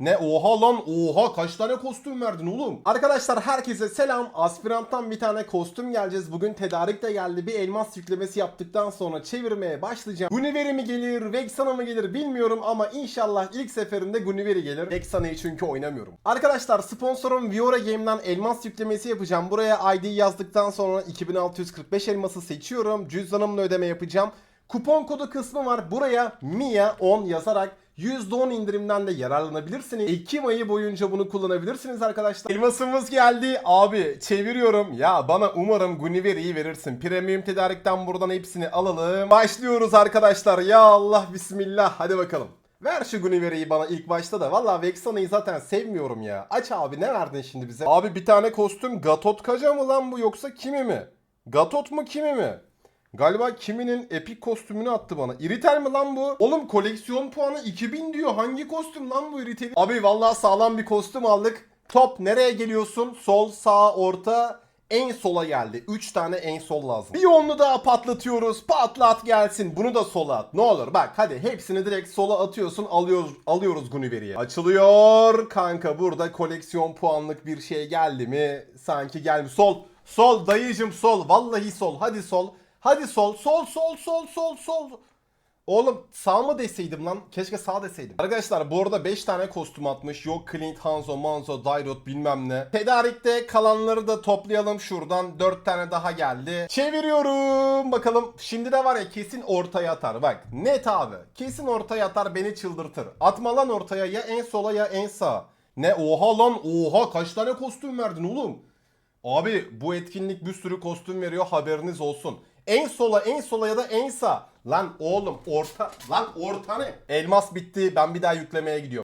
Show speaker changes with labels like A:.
A: Ne oha lan oha kaç tane kostüm verdin oğlum? Arkadaşlar herkese selam. Aspiranttan bir tane kostüm geleceğiz. Bugün tedarik de geldi. Bir elmas yüklemesi yaptıktan sonra çevirmeye başlayacağım. Guinevere mi gelir, Vexana mı gelir bilmiyorum ama inşallah ilk seferinde Guinevere gelir. Vexana'yı çünkü oynamıyorum. Arkadaşlar sponsorum Viora Game'den elmas yüklemesi yapacağım. Buraya ID yazdıktan sonra 2645 elması seçiyorum. Cüzdanımla ödeme yapacağım. Kupon kodu kısmı var. Buraya MIA10 yazarak %10 indirimden de yararlanabilirsiniz. Ekim ayı boyunca bunu kullanabilirsiniz arkadaşlar. Elmasımız geldi. Abi çeviriyorum. Ya bana umarım Guinevere'yi verirsin. Premium tedarikten buradan hepsini alalım. Başlıyoruz arkadaşlar. Ya Allah bismillah. Hadi bakalım. Ver şu Guinevere'yi bana ilk başta da. Valla Vexana'yı zaten sevmiyorum ya. Aç abi ne verdin şimdi bize? Abi bir tane kostüm Gatot Kaca mı lan bu yoksa kimi mi? Gatot mu kimi mi? Galiba kiminin epik kostümünü attı bana. İritel mi lan bu? Oğlum koleksiyon puanı 2000 diyor. Hangi kostüm lan bu İritel? Abi vallahi sağlam bir kostüm aldık. Top nereye geliyorsun? Sol, sağ, orta. En sola geldi. 3 tane en sol lazım. Bir onlu daha patlatıyoruz. Patlat gelsin. Bunu da sola at. Ne olur bak hadi hepsini direkt sola atıyorsun. Alıyoruz alıyoruz Guinevere'yi. Açılıyor. Kanka burada koleksiyon puanlık bir şey geldi mi? Sanki gelmiş. Sol. Sol dayıcım sol. Vallahi sol. Hadi sol. Hadi sol, sol, sol, sol, sol, sol. Oğlum sağ mı deseydim lan? Keşke sağ deseydim. Arkadaşlar bu arada 5 tane kostüm atmış. Yok Clint, Hanzo, Manzo, Dairot bilmem ne. Tedarikte kalanları da toplayalım şuradan. 4 tane daha geldi. Çeviriyorum. Bakalım şimdi de var ya kesin ortaya atar. Bak net abi. Kesin ortaya atar beni çıldırtır. Atma lan ortaya ya en sola ya en sağa. Ne oha lan oha kaç tane kostüm verdin oğlum? Abi bu etkinlik bir sürü kostüm veriyor haberiniz olsun. En sola en sola ya da en sağ. Lan oğlum orta lan orta ne? Elmas bitti ben bir daha yüklemeye gidiyorum.